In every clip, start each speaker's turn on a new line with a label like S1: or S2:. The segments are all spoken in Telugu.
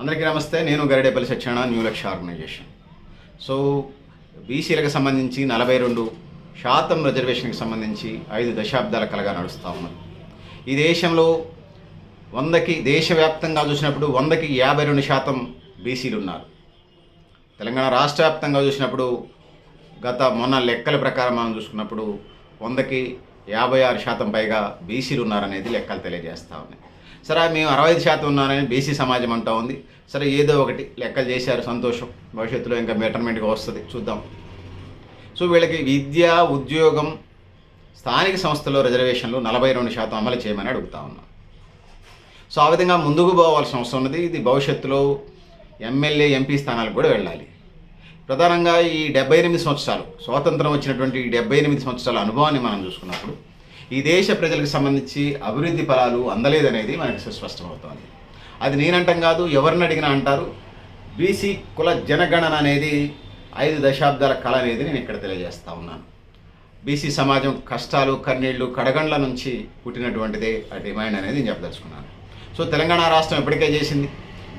S1: అందరికీ నమస్తే నేను Garidepalli Satyanarayana new Laksha organisation so బీసీలకు సంబంధించి నలభై రెండు శాతం రిజర్వేషన్కి సంబంధించి ఐదు దశాబ్దాల కలగా నడుస్తూ ఉన్నది. ఈ దేశంలో వందకి దేశవ్యాప్తంగా చూసినప్పుడు వందకి యాభై రెండు శాతం బీసీలు ఉన్నారు. తెలంగాణ రాష్ట్ర వ్యాప్తంగా చూసినప్పుడు గత మొన్న లెక్కల ప్రకారం మనం చూసుకున్నప్పుడు వందకి యాభై ఆరు శాతం పైగా బీసీలు ఉన్నారనేది లెక్కలు తెలియజేస్తూ ఉన్నాయి. సరే మేము అరవై ఐదు శాతం ఉన్నారని బీసీ సమాజం అంటూ ఉంది. సరే ఏదో ఒకటి లెక్కలు చేశారు సంతోషం. భవిష్యత్తులో ఇంకా బెటర్మెంట్గా వస్తుంది. చూద్దాం. సో వీళ్ళకి విద్య ఉద్యోగం స్థానిక సంస్థలో రిజర్వేషన్లు నలభై రెండు శాతం అమలు చేయమని అడుగుతా ఉన్నాం. సో ఆ విధంగా ముందుకు పోవాల్సిన అవసరం ఉన్నది. ఇది భవిష్యత్తులో ఎమ్మెల్యే ఎంపీ స్థానాలకు కూడా వెళ్ళాలి. ప్రధానంగా ఈ డెబ్బై ఎనిమిది సంవత్సరాలు స్వాతంత్రం వచ్చినటువంటి ఈ డెబ్బై ఎనిమిది సంవత్సరాల అనుభవాన్ని మనం చూసుకున్నప్పుడు ఈ దేశ ప్రజలకు సంబంధించి అభివృద్ధి ఫలాలు అందలేదనేది మనకు సుస్పష్టమవుతోంది. అది నేనంటాం కాదు ఎవరిని అడిగినా అంటారు. బీసీ కుల జనగణన అనేది ఐదు దశాబ్దాల కళ అనేది నేను ఇక్కడ తెలియజేస్తా ఉన్నాను. బీసీ సమాజం కష్టాలు కన్నీళ్ళు కడగండ్ల నుంచి పుట్టినటువంటిదే ఆ డిమాండ్ అనేది నేను చెప్పదలుచుకున్నాను. సో తెలంగాణ రాష్ట్రం ఇప్పటికే చేసింది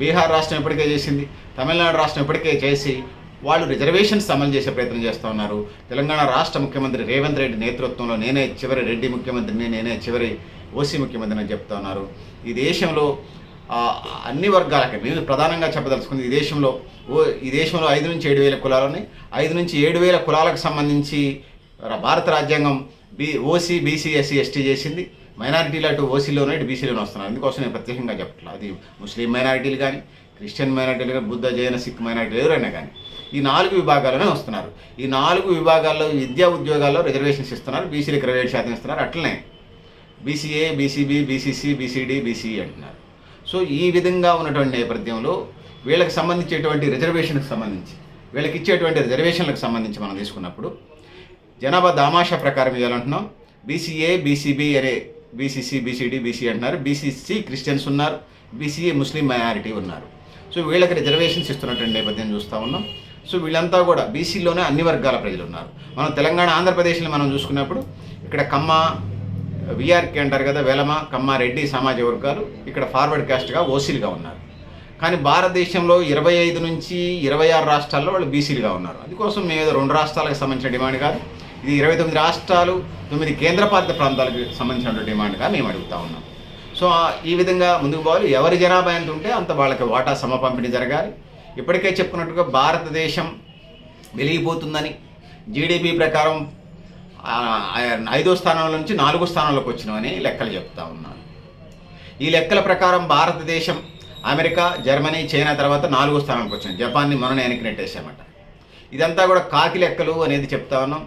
S1: బీహార్ రాష్ట్రం ఇప్పటికే చేసింది తమిళనాడు రాష్ట్రం ఇప్పటికే చేసి వాళ్ళు రిజర్వేషన్స్ అమలు చేసే ప్రయత్నం చేస్తూ ఉన్నారు. తెలంగాణ రాష్ట్ర ముఖ్యమంత్రి రేవంత్ రెడ్డి నేతృత్వంలో నేనే చివరి రెడ్డి ముఖ్యమంత్రిని నేనే చివరి ఓసీ ముఖ్యమంత్రిని అని చెప్తా ఉన్నారు. ఈ దేశంలో అన్ని వర్గాలకి మేము ప్రధానంగా చెప్పదలుచుకుంది ఈ దేశంలో ఓ ఈ దేశంలో ఐదు నుంచి ఏడు వేల కులాలు ఉన్నాయి. ఐదు నుంచి ఏడు వేల కులాలకు సంబంధించి భారత రాజ్యాంగం B OC BC SC ST చేసింది. మైనారిటీలు అటు ఓసీలోనే ఇటు బీసీలోనే వస్తున్నారు. అందుకోసం నేను ప్రత్యేకంగా చెప్పట్లేదు అది ముస్లిం మైనారిటీలు కానీ క్రిస్టియన్ మైనారిటీలు కానీ బుద్ధ జైన సిక్ మైనారిటీలు ఎవరైనా కానీ. ఈ నాలుగు విభాగాల్లోనే వస్తున్నారు ఈ నాలుగు విభాగాల్లో విద్యా ఉద్యోగాల్లో రిజర్వేషన్స్ ఇస్తున్నారు బీసీలకు ఇరవై ఏడు శాతం ఇస్తున్నారు అట్లనే BCA BCB BCC BCD BCE అంటున్నారు సో ఈ విధంగా ఉన్నటువంటి నేపథ్యంలో వీళ్ళకి సంబంధించేటువంటి రిజర్వేషన్కి సంబంధించి వీళ్ళకి ఇచ్చేటువంటి రిజర్వేషన్లకు సంబంధించి మనం తీసుకున్నప్పుడు జనాభా దామాషా ప్రకారం ఇవ్వాలంటున్నాం బీసీఏ బీసీబీ అనే బీసీసీ బీసీడీ బీసీ అంటున్నారు బీసీసీ క్రిస్టియన్స్ ఉన్నారు బీసీఏ ముస్లిం మైనారిటీ ఉన్నారు సో వీళ్ళకి రిజర్వేషన్స్ ఇస్తున్నటువంటి నేపథ్యం చూస్తూ ఉన్నాం సో వీళ్ళంతా కూడా బీసీలోనే అన్ని వర్గాల ప్రజలు ఉన్నారు మనం తెలంగాణ ఆంధ్రప్రదేశ్లో మనం చూసుకున్నప్పుడు ఇక్కడ కమ్మ విఆర్కే అంటారు కదా వెలమ కమ్మ రెడ్డి సమాజ వర్గాలు ఇక్కడ ఫార్వర్డ్ కాస్ట్గా ఓసీలుగా ఉన్నారు. కానీ భారతదేశంలో ఇరవై ఐదు నుంచి ఇరవై ఆరు రాష్ట్రాల్లో వాళ్ళు బీసీలుగా ఉన్నారు. అందుకోసం మేము ఏదో రెండు రాష్ట్రాలకు సంబంధించిన డిమాండ్ కాదు. ఇది ఇరవై తొమ్మిది రాష్ట్రాలు తొమ్మిది కేంద్రపాలిత ప్రాంతాలకు సంబంధించిన డిమాండ్గా మేము అడుగుతా ఉన్నాం. సో ఈ విధంగా ముందుకు పోవాలి. ఎవరి జనాభా ఎంత ఉంటే అంత వాళ్ళకి వాటా సమ పంపిణీ జరగాలి. ఇప్పటికే చెప్పుకున్నట్టుగా భారతదేశం వెలిగిపోతుందని జీడిపి ప్రకారం ఐదో స్థానంలో నుంచి నాలుగో స్థానంలోకి వచ్చినామని లెక్కలు చెప్తా ఉన్నాను. ఈ లెక్కల ప్రకారం భారతదేశం అమెరికా జర్మనీ చైనా తర్వాత నాలుగో స్థానానికి వచ్చింది జపాన్ని మననే వెనక్కి నెట్టేసామట ఇదంతా కూడా కాకి లెక్కలు అనేది చెప్తా ఉన్నాం.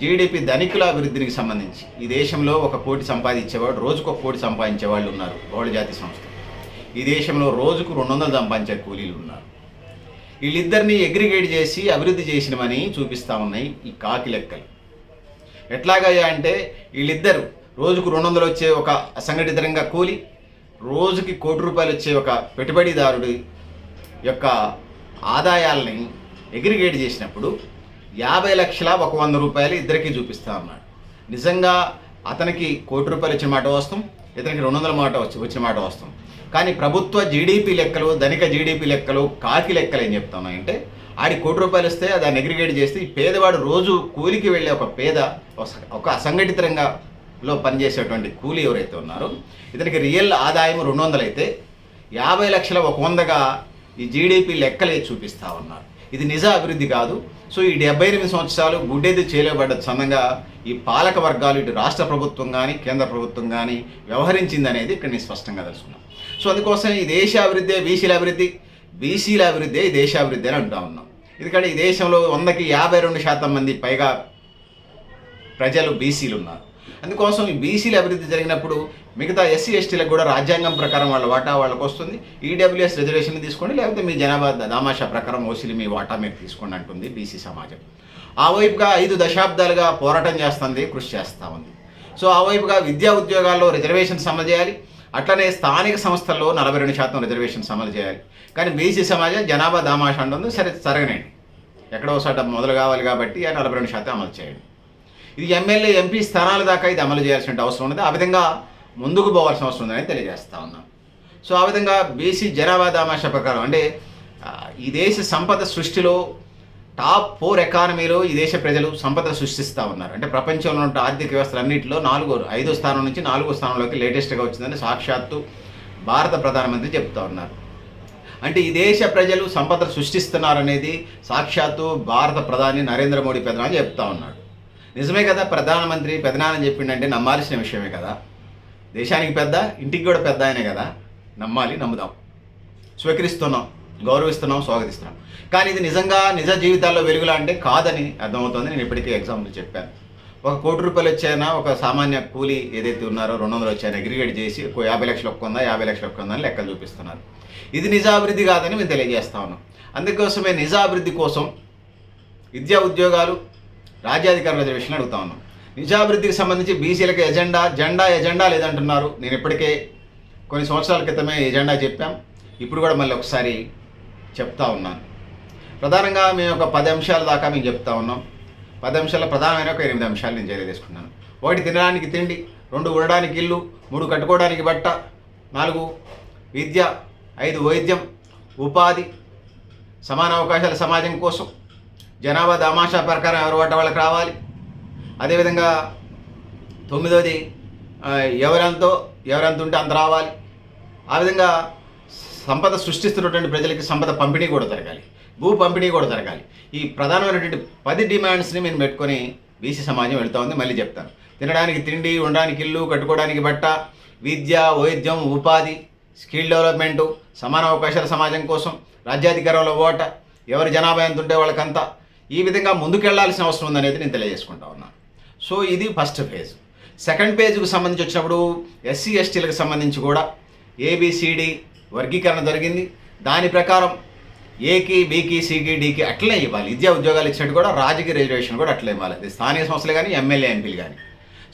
S1: జీడిపి ధనికుల అభివృద్ధికి సంబంధించి ఈ దేశంలో ఒక కోటి సంపాదించేవాడు రోజుకు ఒక కోటి సంపాదించే వాళ్ళు ఉన్నారు బహుళ జాతి సంస్థ ఈ దేశంలో రోజుకు రెండు వందలు సంపాదించే కూలీలు ఉన్నారు. వీళ్ళిద్దరిని ఎగ్రిగేట్ చేసి అభివృద్ధి చేసినమని చూపిస్తా ఉన్నాయి ఈ కాకి లెక్కలు. ఎట్లాగయ్యా అంటే వీళ్ళిద్దరు రోజుకు రెండు వందలు వచ్చే ఒక అసంఘటితరంగా కూలి రోజుకి కోటి రూపాయలు వచ్చే ఒక పెట్టుబడిదారుడి యొక్క ఆదాయాలని ఎగ్రిగేట్ చేసినప్పుడు యాభై లక్షల ఒక వంద రూపాయలు ఇద్దరికి చూపిస్తా ఉన్నాడు. నిజంగా అతనికి కోటి రూపాయలు వచ్చిన మాట వస్తాం ఇతనికి రెండు వందల మాట వచ్చి వచ్చిన మాట వస్తాం. కానీ ప్రభుత్వ జీడిపి లెక్కలు ధనిక జీడిపి లెక్కలు కాకి లెక్కలు ఏం చెప్తున్నాయంటే ఆడి కోటి రూపాయలు ఇస్తే దాన్ని అగ్రిగేట్ చేస్తే ఈ పేదవాడు రోజు కూలికి వెళ్ళే ఒక పేద ఒక- అసంఘటిత రంగంలో లో పనిచేసేటువంటి కూలీ ఎవరైతే ఉన్నారో ఇతనికి రియల్ ఆదాయం రెండు వందలు అయితే యాభై లక్షల ఒక వందగా ఈ జీడిపి లెక్కలే చూపిస్తా ఉన్నారు. ఇది నిజ అభివృద్ధి కాదు. సో ఈ డెబ్బై ఎనిమిది సంవత్సరాలు గుడ్డెది చేయలేబడ్డ చందంగా ఈ పాలక వర్గాలు ఇటు రాష్ట్ర ప్రభుత్వం కానీ కేంద్ర ప్రభుత్వం కానీ వ్యవహరించింది అనేది ఇక్కడ నేను స్పష్టంగా తెలుసుకున్నాను. సో అందుకోసం ఈ దేశ అభివృద్ధి బీసీల అభివృద్ధి బీసీల అభివృద్ధి ఈ దేశాభివృద్ధి అని అంటూ ఉన్నాం. ఎందుకంటే ఈ దేశంలో వందకి యాభై రెండు శాతం మంది పైగా ప్రజలు బీసీలు ఉన్నారు. అందుకోసం ఈ బీసీల అభివృద్ధి జరిగినప్పుడు మిగతా ఎస్సీ ఎస్టీలకు కూడా రాజ్యాంగం ప్రకారం వాళ్ళ వాటా వాళ్ళకు వస్తుంది. ఈడబ్ల్యూఎస్ రిజర్వేషన్ తీసుకోండి లేకపోతే మీ జనాభా దామాషా ప్రకారం ఓసీలు మీ వాటా మీరు తీసుకోండి అంటుంది బీసీ సమాజం. ఆ వైపుగా ఐదు దశాబ్దాలుగా పోరాటం చేస్తుంది కృషి చేస్తూ ఉంది. సో ఆ వైపుగా విద్యా ఉద్యోగాల్లో రిజర్వేషన్స్ సమజేయాలి చేయాలి. అట్లనే స్థానిక సంస్థల్లో నలభై రెండు శాతం రిజర్వేషన్స్ అమలు చేయాలి. కానీ బీసీ సమాజం జనాభా దామాషా అంటుంది సరే సరగనండి ఎక్కడో చోట మొదలు కావాలి కాబట్టి ఆ నలభై రెండు శాతం అమలు చేయండి. ఇది ఎమ్మెల్యే ఎంపీ స్థానాల దాకా ఇది అమలు చేయాల్సిన అవసరం ఉన్నది. ఆ విధంగా ముందుకు పోవాల్సిన అవసరం ఉందని తెలియజేస్తా ఉన్నాం. సో ఆ విధంగా బీసీ జనాభా దామాషా ప్రకారం అంటే ఈ దేశ సంపద సృష్టిలో టాప్ ఫోర్ ఎకానమీలో ఈ దేశ ప్రజలు సంపద సృష్టిస్తూ ఉన్నారు. అంటే ప్రపంచంలో ఉన్న ఆర్థిక వ్యవస్థలన్నింటిలో నాలుగో ఐదో స్థానం నుంచి నాలుగో స్థానంలోకి లేటెస్ట్గా వచ్చిందని సాక్షాత్తు భారత ప్రధానమంత్రి చెప్తా ఉన్నారు. అంటే ఈ దేశ ప్రజలు సంపద సృష్టిస్తున్నారనేది సాక్షాత్తు భారత ప్రధాని నరేంద్ర మోడీ పెదనాన్ని చెప్తా ఉన్నాడు. నిజమే కదా ప్రధానమంత్రి పెదనాన్ని చెప్పిండంటే నమ్మాల్సిన విషయమే కదా. దేశానికి పెద్ద ఇంటికి కూడా పెద్ద ఆయనే కదా. నమ్మాలి నమ్ముదాం. స్వీకరిస్తున్నాం. గౌరవిస్తున్నాం స్వాగతిస్తున్నాం. కానీ ఇది నిజంగా నిజ జీవితాల్లో వెలుగులా అంటే కాదని అర్థమవుతుంది. నేను ఇప్పటికే ఎగ్జాంపుల్ చెప్పాను. ఒక కోటి రూపాయలు వచ్చాయినా ఒక సామాన్య కూలీ ఏదైతే ఉన్నారో రెండు వందలు వచ్చాయని అగ్రిగేట్ చేసి ఒక యాభై లక్షలు ఒక్కొందా యాభై లక్షలు ఒక్కొందా అని లెక్కలు చూపిస్తున్నారు. ఇది నిజాభివృద్ధి కాదని మేము తెలియజేస్తా ఉన్నాం. అందుకోసమే నిజాభివృద్ధి కోసం విద్యా ఉద్యోగాలు రాజ్యాధికారుల విషయంలో అడుగుతా ఉన్నాం. నిజాభివృద్ధికి సంబంధించి బీసీలకు ఎజెండా జెండా ఎజెండా లేదంటున్నారు. నేను ఇప్పటికే కొన్ని సంవత్సరాల క్రితమే ఎజెండా చెప్పాం. ఇప్పుడు కూడా మళ్ళీ ఒకసారి చెప్తా ఉన్నాను. ప్రధానంగా మేము ఒక పది అంశాల దాకా మేము చెప్తా ఉన్నాం. పది అంశాల ప్రధానమైన ఒక ఎనిమిది అంశాలు నేను తీసుకున్నాను ఒకటి తినడానికి తిండి రెండు ఉండడానికి ఇల్లు మూడు కట్టుకోవడానికి బట్ట నాలుగు విద్య ఐదు వైద్యం ఉపాధి సమాన అవకాశాల సమాజం కోసం జనాభా దామాషా ప్రకారం ఎవరు వాట వాళ్ళకి రావాలి. అదేవిధంగా తొమ్మిదవది ఎవరెంతో ఎవరెంత ఉంటే అంత రావాలి. ఆ విధంగా సంపద సృష్టిస్తున్నటువంటి ప్రజలకి సంపద పంపిణీ కూడా జరగాలి. భూ పంపిణీ కూడా జరగాలి. ఈ ప్రధానమైనటువంటి పది డిమాండ్స్ని మేము పెట్టుకొని బీసీ సమాజం వెళ్తా ఉంది మళ్ళీ చెప్తాను. తినడానికి తిండి ఉండడానికి ఇల్లు కట్టుకోవడానికి బట్ట విద్య వైద్యం ఉపాధి స్కిల్ డెవలప్మెంటు సమాన అవకాశాల సమాజం కోసం రాజ్యాధికారంలో ఓట ఎవరి జనాభా ఎంత ఉంటే వాళ్ళకంతా. ఈ విధంగా ముందుకెళ్ళాల్సిన అవసరం ఉందనేది నేను తెలియజేసుకుంటా ఉన్నాను సో ఇది ఫస్ట్ ఫేజ్. సెకండ్ పేజ్కి సంబంధించి వచ్చినప్పుడు ఎస్సీ ఎస్టీలకు సంబంధించి కూడా ఏబిసిడి వర్గీకరణ జరిగింది. దాని ప్రకారం ఏకి బీకి సికి డీకి అట్లనే ఇవ్వాలి. విద్యా ఉద్యోగాలు ఇచ్చినట్టు కూడా రాజకీయ రిజర్వేషన్ కూడా అట్లే ఇవ్వాలి. అది స్థానిక సంస్థలు కానీ ఎమ్మెల్యే ఎంపీలు కానీ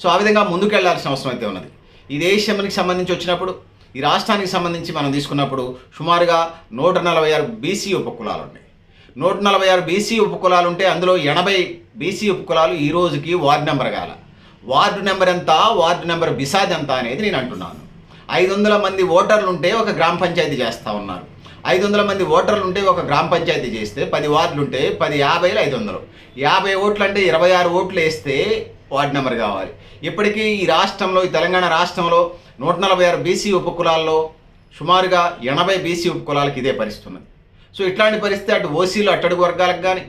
S1: సో ఆ విధంగా ముందుకెళ్ళాల్సిన అవసరం అయితే ఉన్నది. ఈ దేశానికి సంబంధించి వచ్చినప్పుడు ఈ రాష్ట్రానికి సంబంధించి మనం తీసుకున్నప్పుడు సుమారుగా నూట నలభై ఆరు బీసీ ఉపకులాలు ఉన్నాయి. నూట నలభై ఆరు బీసీ ఉపకులాలు ఉంటే అందులో ఎనభై బీసీ ఉపకులాలు ఈ రోజుకి వార్డు నెంబర్ కాల. వార్డు నెంబర్ ఎంత? వార్డు నెంబర్ బిసాజ్ ఎంత అనేది నేను అంటున్నాను. ఐదు వందల మంది ఓటర్లు ఉంటే ఒక గ్రామ పంచాయతీ చేస్తూ ఉన్నారు. ఐదు వందల మంది ఓటర్లు ఉంటే ఒక గ్రామ పంచాయతీ చేస్తే పది వార్డులు ఉంటే పది యాభైలు ఐదు వందలు యాభై ఓట్లు అంటే ఇరవై ఆరు ఓట్లు వేస్తే వార్డు నెంబర్ కావాలి. ఇప్పటికీ ఈ రాష్ట్రంలో ఈ తెలంగాణ రాష్ట్రంలో నూట నలభై ఆరు బీసీ ఉపకులాల్లో సుమారుగా ఎనభై బీసీ ఉపకులాలకు ఇదే పరిస్థితి ఉన్నది సో ఇట్లాంటి పరిస్థితి అటు ఓసీలు అట్టడుగు వర్గాలకు కానీ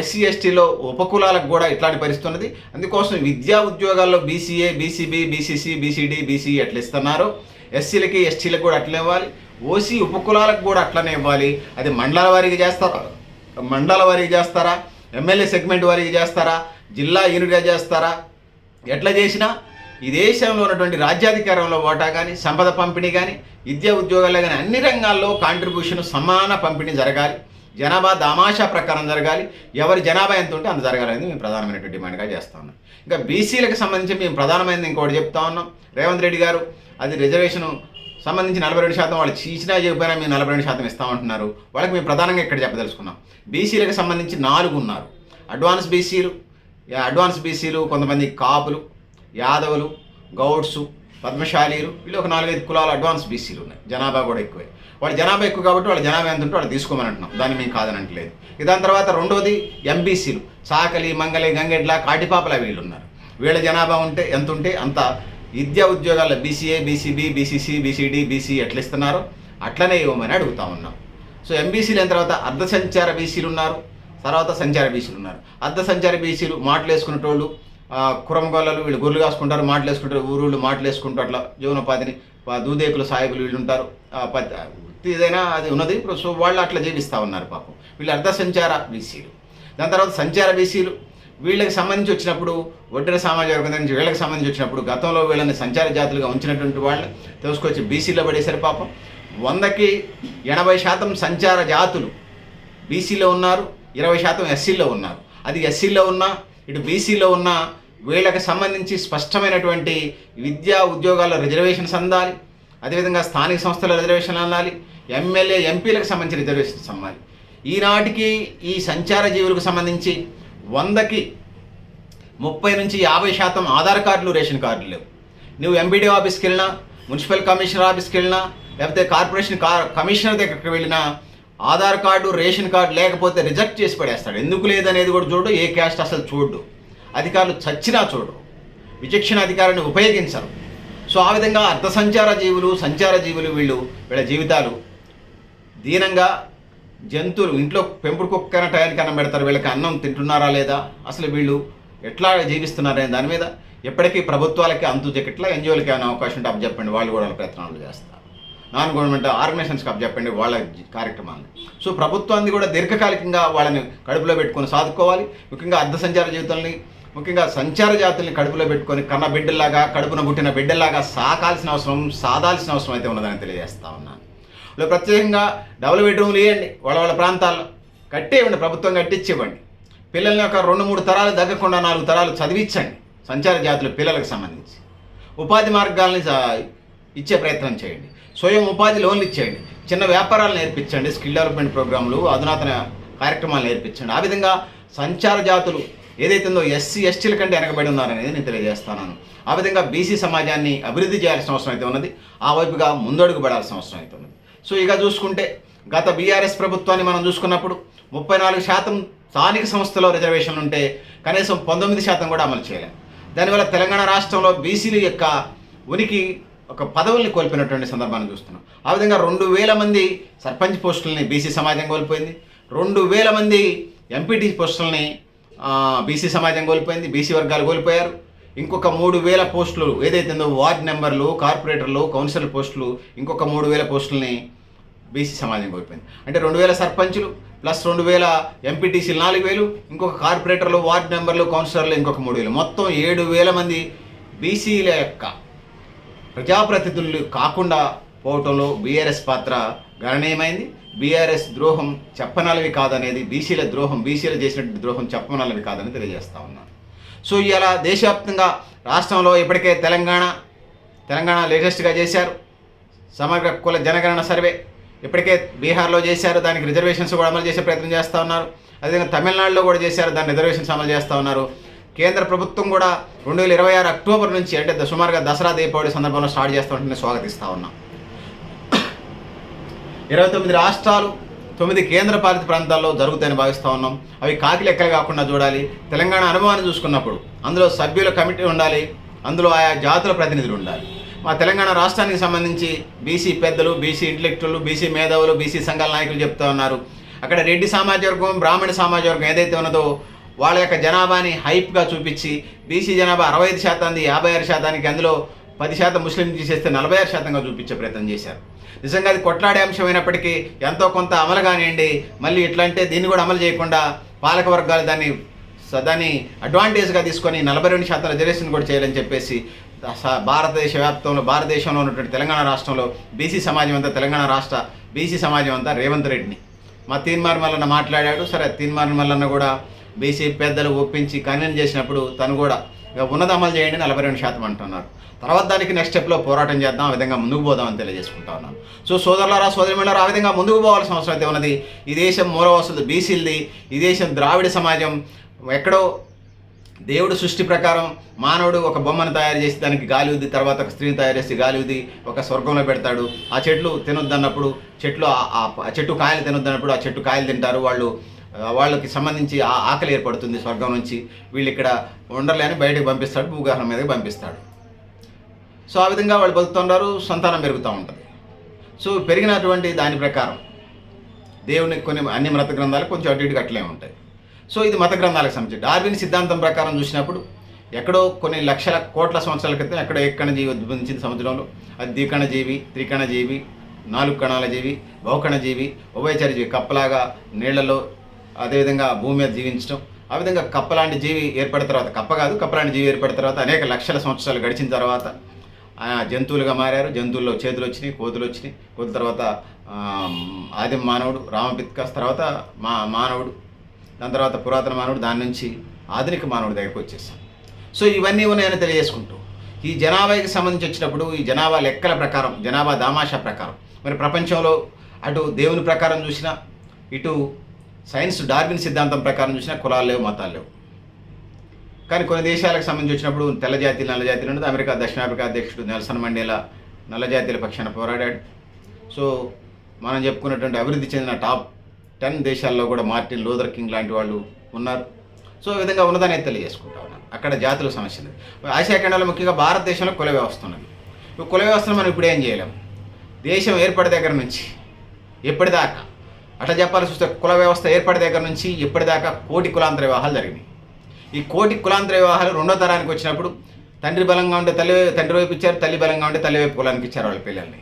S1: ఎస్సీ ఎస్టీలో ఉపకులాలకు కూడా ఇట్లాంటి పరిస్థితి ఉన్నది. అందుకోసం విద్యా ఉద్యోగాల్లో BCA BCB BCC BCD BC అట్లా ఇస్తున్నారు. ఎస్సీలకి ఎస్టీలకు కూడా అట్లా ఇవ్వాలి. ఓసీ ఉపకులాలకు కూడా అట్లనే ఇవ్వాలి. అది మండల వారీగా చేస్తారా? మండల వారీగా చేస్తారా? ఎమ్మెల్యే సెగ్మెంట్ వారీగా చేస్తారా? జిల్లా యూనిట్గా చేస్తారా? ఎట్లా చేసినా ఈ దేశంలో ఉన్నటువంటి రాజ్యాధికారంలో ఓటా కానీ సంపద పంపిణీ కానీ విద్యా ఉద్యోగాల్లో కానీ అన్ని రంగాల్లో కాంట్రిబ్యూషన్ సమాన పంపిణీ జరగాలి. జనాభా దామాషా ప్రకారం జరగాలి. ఎవరి జనాభా ఎంత ఉంటే అంత జరగాలని మేము ప్రధానమైనటువంటి డిమాండ్గా చేస్తా ఉన్నాం. ఇంకా బీసీలకు సంబంధించి మేము ప్రధానమైనది ఇంకోటి చెప్తా ఉన్నాం. రేవంత్ రెడ్డి గారు అది రిజర్వేషన్ సంబంధించి నలభై రెండు శాతం వాళ్ళు చీచినా చెప్పినా మేము నలభై రెండు శాతం ఇస్తామంటున్నారు. వాళ్ళకి మేము ప్రధానంగా ఇక్కడ చెప్పదలుచుకున్నాం. బీసీలకు సంబంధించి నాలుగు ఉన్నారు. అడ్వాన్స్ బీసీలు అడ్వాన్స్ బీసీలు కొంతమంది కాపులు యాదవులు గౌడ్సు పద్మశాలీలు వీళ్ళు ఒక నాలుగైదు కులాలు అడ్వాన్స్ బీసీలు ఉన్నాయి. జనాభా కూడా ఎక్కువే. వాళ్ళ జనాభా ఎక్కువ కాబట్టి వాళ్ళ జనాభా ఎంత ఉంటే వాళ్ళు తీసుకోమని అంటున్నాం. దాన్ని మేము కాదనట్లేదు. అంటలేదు దాని తర్వాత రెండోది ఎంబీసీలు. సాకలి మంగలి గంగెడ్ల కాటిపాపల వీళ్ళు ఉన్నారు. వీళ్ళ జనాభా ఉంటే ఎంత ఉంటే అంత విద్యా ఉద్యోగాల్లో BCA BCB BCC BCD BC ఎట్లా ఇస్తున్నారో అట్లనే ఇవ్వమని అడుగుతా ఉన్నాం. సో ఎంబీసీలు అయిన తర్వాత అర్ధ సంచార బీసీలు ఉన్నారు. తర్వాత సంచార బీసీలు ఉన్నారు. అర్ధ సంచార బీసీలు మాటలు వేసుకునేటోళ్ళు కురంగోళ్ళలు వీళ్ళు గొర్రెలు కాసుకుంటారు మాటలు వేసుకుంటారు ఊరుళ్ళు మాటలు వేసుకుంటూ అట్లా జీవనోపాధిని. దూదేకులు సాయిబులు వీళ్ళు ఉంటారు. ఏదైనా అది ఉన్నది. ఇప్పుడు సో వాళ్ళు అట్లా జీవిస్తూ ఉన్నారు పాపం. వీళ్ళు అర్ధ సంచార బీసీలు. దాని తర్వాత సంచార బీసీలు. వీళ్ళకి సంబంధించి వచ్చినప్పుడు ఒడ్డెర సామాజిక వర్గం నుంచి వీళ్ళకి సంబంధించి వచ్చినప్పుడు గతంలో వీళ్ళని సంచార జాతులుగా ఉంచినటువంటి వాళ్ళు తెలుసుకొచ్చి బీసీలో పడేశారు పాపం. వందకి ఎనభై శాతం సంచార జాతులు బీసీలో ఉన్నారు. ఇరవై శాతం ఎస్సీలో ఉన్నారు. అది ఎస్సీలో ఉన్నా ఇటు బీసీలో ఉన్న వీళ్ళకి సంబంధించి స్పష్టమైనటువంటి విద్యా ఉద్యోగాల్లో రిజర్వేషన్స్ అందాలి. అదేవిధంగా స్థానిక సంస్థల రిజర్వేషన్లు అందాలి. ఎమ్మెల్యే ఎంపీలకు సంబంధించి రిజర్వేషన్ అమ్మాలి ఈనాటికి ఈ సంచార జీవులకు సంబంధించి వందకి ముప్పై నుంచి యాభై శాతం ఆధార్ కార్డులు రేషన్ కార్డులు లేవు. నువ్వు ఎంపీడీ ఆఫీస్కి వెళ్ళినా మున్సిపల్ కమిషనర్ ఆఫీస్కి వెళ్ళినా లేకపోతే కార్పొరేషన్ కార్ కమిషనర్ దగ్గరికి వెళ్ళినా ఆధార్ కార్డు రేషన్ కార్డు లేకపోతే రిజెక్ట్ చేసి పడేస్తాడు. ఎందుకు లేదనేది కూడా చూడు ఏ క్యాస్ట్ అసలు చూడు అధికారులు చచ్చినా చూడు విచక్షణ అధికారాన్ని ఉపయోగించరు. సో ఆ విధంగా అర్ధ సంచార జీవులు సంచార జీవులు వీళ్ళు వీళ్ళ జీవితాలు దీనంగా జంతువులు ఇంట్లో పెంపుడు కుక్కన టయానికి అన్నం పెడతారు. వీళ్ళకి అన్నం తింటున్నారా లేదా? అసలు వీళ్ళు ఎట్లా జీవిస్తున్నారనే దాని మీద ఎప్పటికీ ప్రభుత్వాలకి అంతు చెక్కట్లా ఎన్జిఓలకి ఏమైనా అవకాశం ఉంటే చెప్పండి. వాళ్ళు కూడా వాళ్ళ ప్రయత్నాలు చేస్తారు. నాన్ గవర్నమెంట్ ఆర్గనైజేషన్స్కి చెప్పండి. వాళ్ళ కార్యక్రమాన్ని సో ప్రభుత్వాన్ని కూడా దీర్ఘకాలికంగా వాళ్ళని కడుపులో పెట్టుకొని సాదుకోవాలి. ముఖ్యంగా అర్ధ సంచార జీవితాలని ముఖ్యంగా సంచార జాతుల్ని కడుపులో పెట్టుకొని కన్న బిడ్డల్లాగా కడుపున పుట్టిన బిడ్డల్లాగా సాకాల్సిన అవసరం సాదాల్సిన అవసరం అయితే ఉన్నదని తెలియజేస్తా ఉన్నాను. వాళ్ళు ప్రత్యేకంగా డబుల్ బెడ్రూమ్లు వేయండి వాళ్ళ వాళ్ళ ప్రాంతాల్లో. కట్టేయండి ప్రభుత్వం కట్టించివ్వండి పిల్లల్ని ఒక రెండు మూడు తరాలు తగ్గకుండా నాలుగు తరాలు చదివించండి సంచార జాతుల పిల్లలకు సంబంధించి. ఉపాధి మార్గాల్ని ఇచ్చే ప్రయత్నం చేయండి. స్వయం ఉపాధి లోన్లు ఇచ్చేయండి. చిన్న వ్యాపారాలు నేర్పించండి స్కిల్ డెవలప్మెంట్ ప్రోగ్రాంలు అధునాతన కార్యక్రమాలు నేర్పించండి. ఆ విధంగా సంచార జాతులు ఏదైతే ఉందో ఎస్సీ ఎస్టీల కంటే వెనకబడి ఉన్నారనేది నేను తెలియజేస్తున్నాను. ఆ విధంగా బీసీ సమాజాన్ని అభివృద్ధి చేయాల్సిన అవసరం అయితే ఉన్నది. ఆ వైపుగా ముందడుగు పడాల్సిన అవసరం అయితే ఉన్నది. సో ఇక చూసుకుంటే గత బీఆర్ఎస్ ప్రభుత్వాన్ని మనం చూసుకున్నప్పుడు ముప్పై నాలుగు శాతం స్థానిక సంస్థలో రిజర్వేషన్లు ఉంటే కనీసం పంతొమ్మిది శాతం కూడా అమలు చేయలేము దానివల్ల తెలంగాణ రాష్ట్రంలో బీసీల యొక్క ఉనికి ఒక పదవుల్ని కోల్పోయినటువంటి సందర్భాన్ని చూస్తున్నాం. ఆ విధంగా రెండు వేల మంది సర్పంచ్ పోస్టులని బీసీ సమాజం కోల్పోయింది. రెండు వేల మంది ఎంపీటీ పోస్టులని బీసీ సమాజం కోల్పోయింది. బీసీ వర్గాలు కోల్పోయారు. ఇంకొక మూడు వేల పోస్టులు ఏదైతే ఉందో వార్డ్ నెంబర్లు కార్పొరేటర్లు కౌన్సిలర్ పోస్టులు ఇంకొక మూడు వేల పోస్టులని బీసీ సమాజం కోల్పోయింది. అంటే రెండు వేల సర్పంచులు ప్లస్ రెండు వేల ఎంపీటీసీలు నాలుగు వేలు ఇంకొక కార్పొరేటర్లు వార్డు మెంబర్లు కౌన్సిలర్లు ఇంకొక మూడు వేలు. మొత్తం ఏడు వేల మంది బీసీల యొక్క ప్రజాప్రతినిధులు కాకుండా పోవటంలో బీఆర్ఎస్ పాత్ర గణనీయమైంది. బీఆర్ఎస్ ద్రోహం చెప్పనలవి కాదనేది బీసీల ద్రోహం బీసీలు చేసినటువంటి ద్రోహం చెప్పనలవి కాదని తెలియజేస్తా ఉన్నాను సో ఇలా దేశవ్యాప్తంగా రాష్ట్రంలో ఇప్పటికే తెలంగాణ తెలంగాణ లేటెస్ట్గా చేశారు. సమగ్ర కుల జనగణన సర్వే. ఇప్పటికే బీహార్లో చేశారు దానికి రిజర్వేషన్స్ కూడా అమలు చేసే ప్రయత్నం చేస్తూ ఉన్నారు. అదేవిధంగా తమిళనాడులో కూడా చేశారు దాని రిజర్వేషన్స్ అమలు చేస్తూ ఉన్నారు. కేంద్ర ప్రభుత్వం కూడా రెండు వేల ఇరవై ఆరు అక్టోబర్ నుంచి అంటే సుమారుగా దసరా దీపావళి సందర్భంలో స్టార్ట్ చేస్తూ ఉంటే స్వాగతిస్తూ ఉన్నాం. ఇరవై తొమ్మిది రాష్ట్రాలు తొమ్మిది కేంద్ర పాలిత ప్రాంతాల్లో జరుగుతాయని భావిస్తూ ఉన్నాం. అవి కాకి లెక్కలు కాకుండా చూడాలి. తెలంగాణ అనుభవాన్ని చూసుకున్నప్పుడు అందులో సభ్యుల కమిటీ ఉండాలి. అందులో ఆయా జాతుల ప్రతినిధులు ఉండాలి. మా తెలంగాణ రాష్ట్రానికి సంబంధించి బీసీ పెద్దలు బీసీ ఇంటలెక్టులు బీసీ మేధావులు బీసీ సంఘాల నాయకులు చెప్తూ ఉన్నారు. అక్కడ రెడ్డి సామాజిక వర్గం బ్రాహ్మణ సామాజిక వర్గం ఏదైతే ఉన్నదో వాళ్ళ యొక్క జనాభాని హైప్గా చూపించి బీసీ జనాభా అరవై ఐదు శాతానికి యాభై ఆరు శాతానికి అందులో పది శాతం ముస్లిం తీసేస్తే నలభై ఆరు శాతంగా చూపించే ప్రయత్నం చేశారు. నిజంగా అది కొట్లాడే అంశం అయినప్పటికీ ఎంతో కొంత అమలు కానివ్వండి మళ్ళీ ఇట్లా అంటే దీన్ని కూడా అమలు చేయకుండా పాలక వర్గాలు దాన్ని దాన్ని అడ్వాంటేజ్గా తీసుకొని నలభై రెండు శాతం రిజర్వేషన్ కూడా చేయాలని చెప్పేసి భారతదేశ వ్యాప్తంలో భారతదేశంలో ఉన్నటువంటి తెలంగాణ రాష్ట్రంలో బీసీ సమాజం అంతా తెలంగాణ రాష్ట్ర బీసీ సమాజం అంతా రేవంత్ రెడ్డిని. మా తీన్మార్ మల్లన్న మాట్లాడాడు సరే తీన్మార్ మల్లన్న కూడా బీసీ పెద్దలు ఒప్పించి కన్వీన్ చేసినప్పుడు తను కూడా ఇక ఉన్నది అమలు చేయండి నలభై రెండు శాతం అంటున్నారు. తర్వాత దానికి నెక్స్ట్ స్టెప్లో పోరాటం చేద్దాం ఆ విధంగా ముందుకు పోదామని తెలియజేసుకుంటా ఉన్నాను. సో సోదరులారా సోదరిమణులారా ఆ విధంగా ముందుకు పోవాల్సిన అవసరం అయితే ఉన్నది. ఈ దేశం మూలవసతి బీసీలది ఈ దేశం ద్రావిడ సమాజం ఎక్కడో దేవుడు సృష్టి ప్రకారం మానవుడు ఒక బొమ్మను తయారు చేసి దానికి గాలి ఉద్ది తర్వాత ఒక స్త్రీని తయారు చేసి గాలి ఉద్ది ఒక స్వర్గంలో పెడతాడు. ఆ చెట్లు తినొద్దన్నప్పుడు చెట్లు ఆ- చెట్టు కాయలు తినొద్దన్నప్పుడు ఆ చెట్టు కాయలు తింటారు. వాళ్ళు వాళ్ళకి సంబంధించి ఆ ఆకలి ఏర్పడుతుంది స్వర్గం నుంచి. వీళ్ళు ఇక్కడ ఉండర్లేని బయటకు పంపిస్తాడు భూగ్రహం మీదకి పంపిస్తాడు. సో ఆ విధంగా వాళ్ళు బతుకుతున్నారు సంతానం పెరుగుతూ ఉంటుంది. సో పెరిగినటువంటి దాని ప్రకారం దేవునికి కొన్ని అన్ని మత గ్రంథాలు కొంచెం అటు ఇటుగా అట్లే ఉంటాయి. సో ఇది మత గ్రంథాలకు సంబంధించి. డార్విన్ సిద్ధాంతం ప్రకారం చూసినప్పుడు ఎక్కడో కొన్ని లక్షల కోట్ల సంవత్సరాల క్రితం ఎక్కడో ఎక్కణ జీవి ఉద్భవించింది సముద్రంలో. అది ద్వికణ జీవి త్రికణ జీవి నాలుగు కణాల జీవి బహుకణ జీవి ఉభయచర జీవి కప్పలాగా నీళ్ళలో అదేవిధంగా భూమి మీద జీవించడం ఆ విధంగా కప్పలాంటి జీవి ఏర్పడిన తర్వాత కప్ప కాదు కప్పలాంటి జీవి ఏర్పడిన తర్వాత అనేక లక్షల సంవత్సరాలు గడిచిన తర్వాత ఆ, జంతువులుగా మారారు. జంతువుల్లో చేతులు వచ్చినాయి కోతులు వచ్చినాయి. కోతుల తర్వాత ఆదిమ మానవుడు రామపిత్కాస్ తర్వాత మా మానవుడు. దాని తర్వాత పురాతన మానవుడు దాని నుంచి ఆధునిక మానవుడి దగ్గరికి వచ్చేసాం. సో ఇవన్నీ ఉన్నాయని తెలియజేసుకుంటూ ఈ జనాభాకి సంబంధించి వచ్చినప్పుడు ఈ జనాభా లెక్కల ప్రకారం జనాభా దామాషా ప్రకారం మరి ప్రపంచంలో అటు దేవుని ప్రకారం చూసినా ఇటు సైన్స్ డార్విన్ సిద్ధాంతం ప్రకారం చూసినా కులాలు లేవు మతాలు లేవు. కానీ కొన్ని దేశాలకు సంబంధించి వచ్చినప్పుడు తెల్ల జాతీయులు నల్ల జాతీయులు ఉన్నది అమెరికా దక్షిణాఫ్రికా అధ్యక్షుడు నెల్సన్ మండేలా నల్ల జాతీయుల పక్షాన పోరాడాడు. సో మనం చెప్పుకున్నటువంటి అభివృద్ధి చెందిన టాప్ టెన్ దేశాల్లో కూడా మార్టిన్ లూథర్ కింగ్ లాంటి వాళ్ళు ఉన్నారు. సో ఈ విధంగా ఉన్నదని తెలియజేసుకుంటా ఉన్నాను. అక్కడ జాతుల సమస్య లేదు. ఆసియా ఖండంలో ముఖ్యంగా భారతదేశంలో కుల వ్యవస్థ ఉన్నది. ఈ కుల వ్యవస్థను మనం ఇప్పుడు ఏం చేయలేం? దేశం ఏర్పడి దగ్గర నుంచి ఎప్పటిదాకా అట్లా చెప్పాల్సి వస్తే కుల వ్యవస్థ ఏర్పడి దగ్గర నుంచి ఎప్పటిదాకా కోటి కులాంతర వివాహాలు జరిగినాయి. ఈ కోటి కులాంతర వివాహాలు రెండో తరానికి వచ్చినప్పుడు తండ్రి బలంగా ఉంటే తల్లి తండ్రి వైపు ఇచ్చారు తల్లి బలంగా ఉంటే తల్లి వైపు కులానికి ఇచ్చారు వాళ్ళ పిల్లల్ని.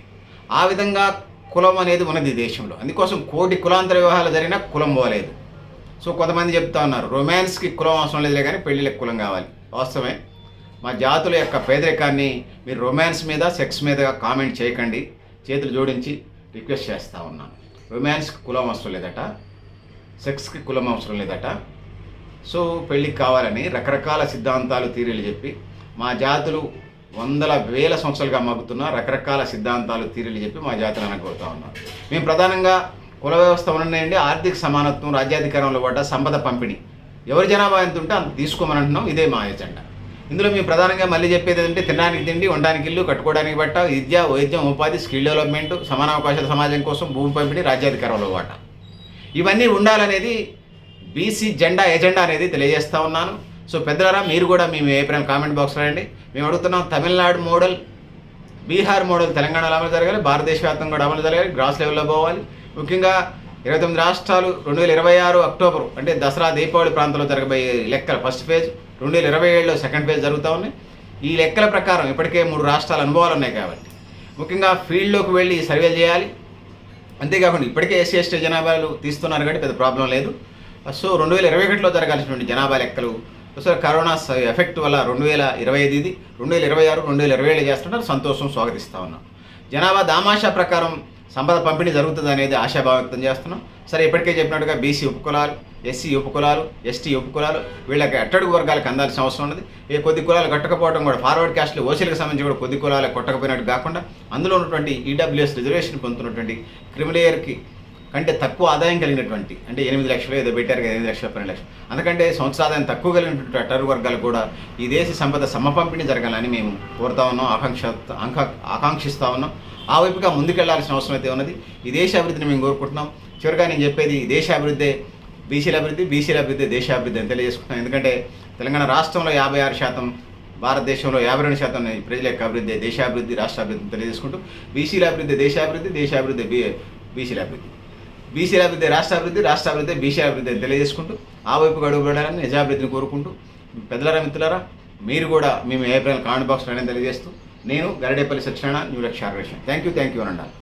S1: ఆ విధంగా కులం అనేది ఉన్నది దేశంలో. అందుకోసం కోటి కులాంతర వివాహాలు జరిగినా కులం పోలేదు. సో కొంతమంది చెప్తా ఉన్నారు రొమాన్స్కి కులం అవసరం లేదులే కానీ పెళ్ళిళ్ళకి కులం కావాలి. వాస్తవమే. మా జాతుల యొక్క పేదరికాన్ని మీరు రొమాన్స్ మీద సెక్స్ మీద కామెంట్ చేయకండి. చేతులు జోడించి రిక్వెస్ట్ చేస్తూ ఉన్నాను. రొమాన్స్కి కులం అవసరం లేదట సెక్స్కి కులం అవసరం లేదట. సో పెళ్ళికి కావాలని రకరకాల సిద్ధాంతాలు తీరీలు చెప్పి మా జాతులు వందల వేల సంవత్సరాలుగా మగ్గుతున్న రకరకాల సిద్ధాంతాలు తీరులు చెప్పి మా జాతులు అనగలుగుతా ఉన్నారు. మేము ప్రధానంగా కుల వ్యవస్థ ఉన్నాయండి ఆర్థిక సమానత్వం రాజ్యాధికారంలో పడ్డ సంపద పంపిణీ. ఎవరి జనాభా ఎంత ఉంటే అంత తీసుకోమని అంటున్నాం ఇదే మా ఎజెండా ఇందులో మేము ప్రధానంగా మళ్ళీ చెప్పేది ఏంటంటే తినడానికి తిండి ఉండడానికి ఇల్లు కట్టుకోవడానికి బట్ట విద్య వైద్యం ఉపాధి స్కిల్ డెవలప్మెంట్ సమాన అవకాశాల సమాజం కోసం భూమి పంపిణీ రాజ్యాధికారంలో వాటా. ఇవన్నీ ఉండాలనేది బీసీ జెండా ఎజెండా అనేది తెలియజేస్తూ ఉన్నాను. సో పెద్దలారా మీరు కూడా మేము అభిప్రాయం కామెంట్ బాక్స్ రాయండి. మేము అడుగుతున్నాం తమిళనాడు మోడల్ బీహార్ మోడల్ తెలంగాణలో అమలు జరగాలి భారతదేశ వ్యాప్తంగా కూడా అమలు జరగాలి గ్రాస్ లెవెల్లో పోవాలి. ముఖ్యంగా ఇరవై తొమ్మిది రాష్ట్రాలు రెండు వేల ఇరవై ఆరు అక్టోబర్ అంటే దసరా దీపావళి ప్రాంతంలో జరగబోయే లెక్కల ఫస్ట్ ఫేజ్ రెండు వేల ఇరవై ఏడులో సెకండ్ ఫేజ్ జరుగుతూ ఉన్నాయి ఈ లెక్కల ప్రకారం ఇప్పటికే మూడు రాష్ట్రాల అనుభవాలు ఉన్నాయి కాబట్టి. ముఖ్యంగా ఫీల్డ్లోకి వెళ్ళి సర్వేలు చేయాలి. అంతేకాకుండా ఇప్పటికే ఎస్సీ ఎస్టీ జనాభాలు తీస్తున్నారు కాబట్టి పెద్ద ప్రాబ్లం లేదు. సో రెండు వేల ఇరవై ఒకటిలో జరగాల్సినటువంటి జనాభా లెక్కలు సో కరోనా స- ఎఫెక్ట్ వల్ల రెండు వేల ఇరవై ఐదు ఇది. రెండు వేల ఇరవై ఆరు రెండు వేల ఇరవై ఏళ్ళు చేస్తున్నారు సంతోషం స్వాగతిస్తూ ఉన్నాం. జనాభా దామాషా ప్రకారం సంపద పంపిణీ జరుగుతుంది అనేది ఆశాభావం వ్యక్తం చేస్తున్నాం. సరే ఇప్పటికే చెప్పినట్టుగా బీసీ ఉపకులాలు ఎస్సీ ఉపకులాలు ఎస్టీ ఉపకులాలు వీళ్ళకి అట్టడుగు వర్గాలకు అందాల్సిన అవసరం ఉన్నది. ఏ కొద్ది కులాలు కట్టకపోవడం కూడా ఫార్వర్డ్ క్యాస్ట్లు ఓసీలకు సంబంధించి కూడా కొద్ది కులాలు కొట్టకపోయినట్టు కాకుండా అందులో ఉన్నటువంటి ఈడబ్ల్యూఎస్ రిజర్వేషన్ పొందుతున్నటువంటి క్రిమిలేయర్కి కంటే తక్కువ ఆదాయం కలిగినటువంటి అంటే ఎనిమిది లక్షలు ఏదో పెట్టారు కదా ఎనిమిది లక్షలు పన్నెండు లక్షలు. అందుకంటే సంవత్సర ఆదాయం తక్కువ కలిగినటువంటి అట్టరు వర్గాలు కూడా ఈ దేశ సంపద సమపంపిణీ జరగాలని మేము కోరుతా ఉన్నాం ఆకాంక్ష ఆకాంక్షిస్తూ ఆకాంక్షిస్తా ఉన్నాం. ఆ వైపుగా ముందుకెళ్ళాల్సిన అవసరం అయితే ఉన్నది. ఈ దేశ అభివృద్ధిని మేము కోరుకుంటున్నాం. చివరిగా నేను చెప్పేది ఈ దేశ అభివృద్ధి బీసీల అభివృద్ధి బీసీల అభివృద్ధి దేశాభివృద్ధి అని తెలియజేసుకుంటున్నాం. ఎందుకంటే తెలంగాణ రాష్ట్రంలో యాభై ఆరు శాతం భారతదేశంలో యాభై రెండు శాతం ప్రజల యొక్క అభివృద్ధి దేశాభివృద్ధి రాష్ట్ర అభివృద్ధి తెలియజేసుకుంటూ బీసీల అభివృద్ధి దేశాభివృద్ధి దేశాభివృద్ధి బీ బీసీల అభివృద్ధి. బీసీల అభివృద్ధి రాష్ట్ర అభివృద్ధి రాష్ట్ర అభివృద్ధి బీసీ అభివృద్ధి తెలియజేసుకుంటూ ఆ వైపు అడుగుపడాలని నిజాభివృద్ధిని కోరుకుంటూ పెద్దలరా మిత్రులరా మీరు కూడా మేము ఏ అభిప్రాయాలు కామెంట్ బాక్స్లో తెలియజేస్తూ నేను Garadepalli Satyanarayana new Lakshya thank you thank you అనండి